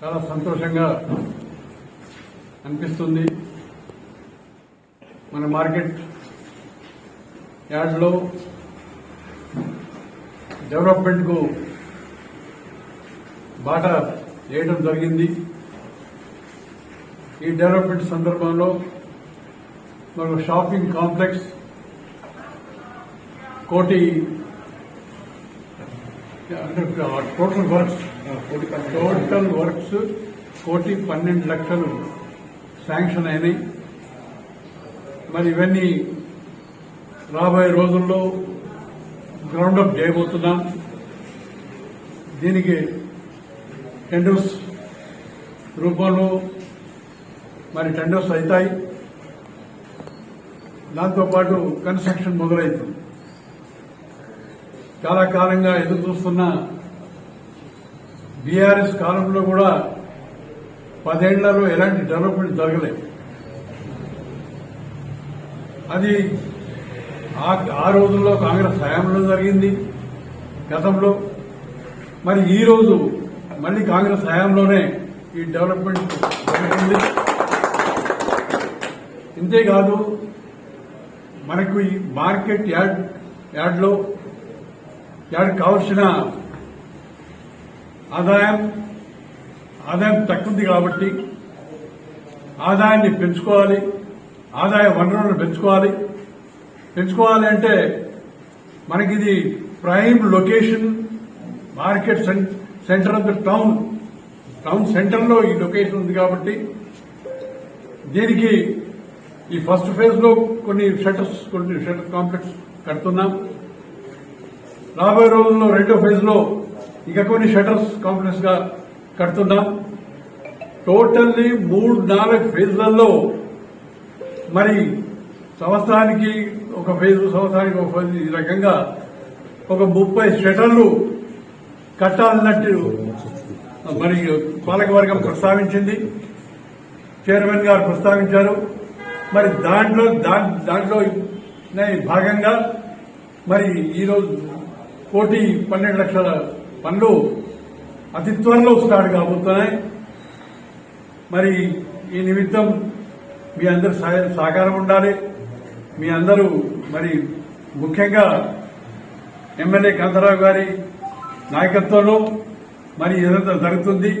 చాలా సంతోషంగా అనిపిస్తుంది. మన మార్కెట్ యార్డ్లో డెవలప్మెంట్కు బాట వేయడం జరిగింది. ఈ డెవలప్మెంట్ సందర్భంలో మనకు షాపింగ్ కాంప్లెక్స్ కోటి టోటల్ వర్క్స్ టోటల్ వర్క్స్ కోటి పన్నెండు లక్షలు శాంక్షన్ అయినాయి. మరి ఇవన్నీ రాబోయే రోజుల్లో గ్రౌండప్ చేయబోతున్నాం. దీనికి టెండర్స్ రూపంలో మరి టెండర్స్ అవుతాయి. దాంతోపాటు కన్స్ట్రక్షన్ మొదలవుతుంది చాలా కాలంగా ఎదురు చూస్తున్న బీఆర్ఎస్ కాలంలో కూడా పదేళ్ళలో ఎలాంటి డెవలప్మెంట్ జరగలేదు అది ఆ రోజుల్లో కాంగ్రెస్ హయాంలో జరిగింది గతంలో. మరి ఈ రోజు మళ్ళీ కాంగ్రెస్ హయాంలోనే ఈ డెవలప్మెంట్ జరిగింది. ఇంతేకాదు మనకు ఈ మార్కెట్ యార్డ్ యార్డ్లో దానికి కావలసిన ఆదాయం ఆదాయం తక్కువది కాబట్టి ఆదాయాన్ని పెంచుకోవాలి ఆదాయ వనరులను పెంచుకోవాలి. పెంచుకోవాలి అంటే మనకి ఇది prime location market centre of the town. Town సెంటర్లో ఈ లొకేషన్ ఉంది కాబట్టి దీనికి ఈ ఫస్ట్ ఫేజ్లో కొన్ని షటర్స్ కొన్ని షటర్ కాంప్లెక్స్ కడుతున్నాం. రాబోయే రోజుల్లో రెండో ఫేజ్లో కొన్ని షటర్స్ కాంప్లెక్స్గా కడుతున్నాం. టోటల్లీ మూడు నాలుగు ఫేజ్లలో మరి సంవత్సరానికి ఒక ఫేజ్ సంవత్సరానికి ఒక ఫేజ్ ఈ రకంగా ఒక ముప్పై షటర్లు కట్టాలన్నట్టు మరి పాలకవర్గం ప్రస్తావించింది. చైర్మన్ గారు ప్రస్తావించారు. మరి దాంట్లో దాంట్లో భాగంగా మరి ఈరోజు కోటి పన్నెండు లక్షల పనులు అతి త్వరలో స్టార్ట్ కాబోతున్నాయి మరి ఈ నిమిత్తం మీ అందరి సహకారం ఉండాలి. మీ అందరూ మరి ముఖ్యంగా ఎమ్మెల్యే కాంతారావు గారి నాయకత్వంలో మరి ఇదంతా జరుగుతుంది